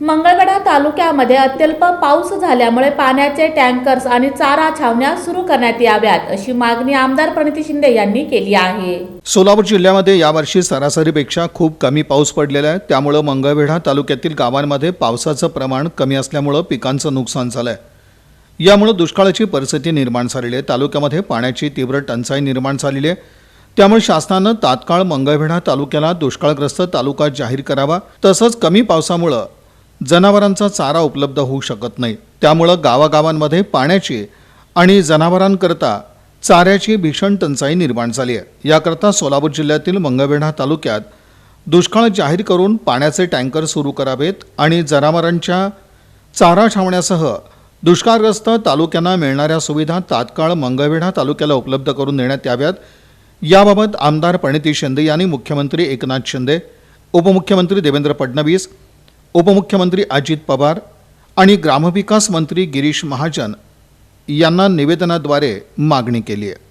मंगळवेढा तालुक्यामध्ये अत्यल्प पाऊस झाल्यामुळे पाण्याचे टँकर्स आणि चारा छावण्या सुरू करण्यात याव्यात अशी मागणी आमदार प्रणिती शिंदे यांनी केली आहे. सोलापूर जिल्ह्यामध्ये यावर्षी सरासरीपेक्षा खूप कमी पाऊस पडलेला आहे. त्यामुळं मंगळवेढा तालुक्यातील गावांमध्ये पावसाचं प्रमाण कमी असल्यामुळं पिकांचं नुकसान झालं आहे यामुळं दुष्काळाची परिस्थिती निर्माण झालेली आहे. तालुक्यामध्ये पाण्याची तीव्र टंचाई निर्माण झालेली आहे. त्यामुळे शासनानं तात्काळ मंगळवेढा तालुक्याला दुष्काळग्रस्त तालुका जाहीर करावा. तसंच कमी पावसामुळं जनावरांचा चारा उपलब्ध होऊ शकत नाही. त्यामुळं गावागावांमध्ये पाण्याची आणि जनावरांकरता चाऱ्याची भीषण टंचाई निर्माण झाली आहे. याकरता सोलापूर जिल्ह्यातील मंगळवेढा तालुक्यात दुष्काळ जाहीर करून पाण्याचे टँकर सुरू करावेत आणि जनावरांच्या चारा छावण्यासह दुष्काळग्रस्त तालुक्यांना मिळणाऱ्या सुविधा तात्काळ मंगळवेढा तालुक्याला उपलब्ध करून देण्यात याव्यात. याबाबत आमदार प्रणिती शिंदे यांनी मुख्यमंत्री एकनाथ शिंदे उपमुख्यमंत्री देवेंद्र फडणवीस उपमुख्यमंत्री अजित पवार आणि ग्रामविकास मंत्री गिरीश महाजन यांना निवेदनाद्वारे मागणी केली आहे.